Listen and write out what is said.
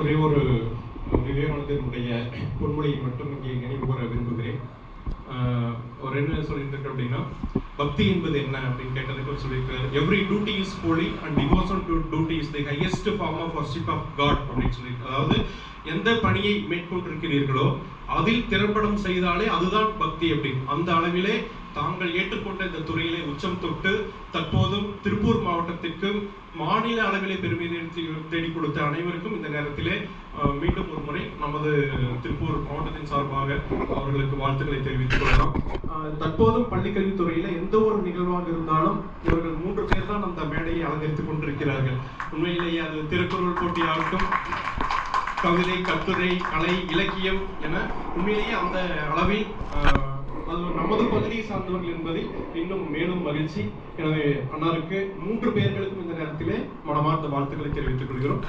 ஒரே ஒரு விவேகானந்தனுடைய பொன்மொழியை மட்டும் இங்கே நினைவு கூற விரும்புகிறேன் அவர் என்ன சொல்லியிருக்காரு அப்படின்னா பக்தி என்பது என்ன? அப்படின்னு கேட்டதுக்கு சொல்லியிருக்காரு. Every duty is holy and devotion to duty is the highest form of worship of God அப்படின்னு சொல்லியிருக்காரு. அதாவது எந்த பணியை மேற்கொண்டிருக்கிறீர்களோ அதில் திறம்படம் செய்தாலே அதுதான் பக்தி அப்படின்னு. அந்த அளவிலே தாங்கள் ஏற்றுக்கொண்ட இந்த துறையிலே உச்சம் தொட்டு தற்போதும் திருப்பூர் மாவட்டத்திற்கு மாநில அளவிலே பெருமை தேடி கொடுத்த அனைவருக்கும் இந்த நேரத்திலே மீண்டும் ஒரு முறை நமது திருப்பூர் மாவட்டத்தின் சார்பாக அவர்களுக்கு வாழ்த்துக்களை தெரிவித்துக் கொள்ளலாம். அஹ், தற்போதும் பள்ளிக்கல்வித்துறையில எந்த ஒரு நிகழ்வாக இருந்தாலும் இவர்கள் மூன்று பேர் தான் அந்த மேடையை அலங்கரித்துக் கொண்டிருக்கிறார்கள். உண்மையிலேயே அது திருக்குறள் போட்டியாகட்டும் கவிதை கட்டுரை கலை இலக்கியம் என உண்மையிலேயே அந்த அளவில் அது நமது பகுதியை சார்ந்தவர்கள் என்பதில் இன்னும் மேலும் மகிழ்ச்சி. எனவே அன்னாருக்கு மூன்று பேர்களுக்கும் இந்த நேரத்தில் மனமார்ந்த வாழ்த்துக்களை தெரிவித்துக் கொள்கிறோம்.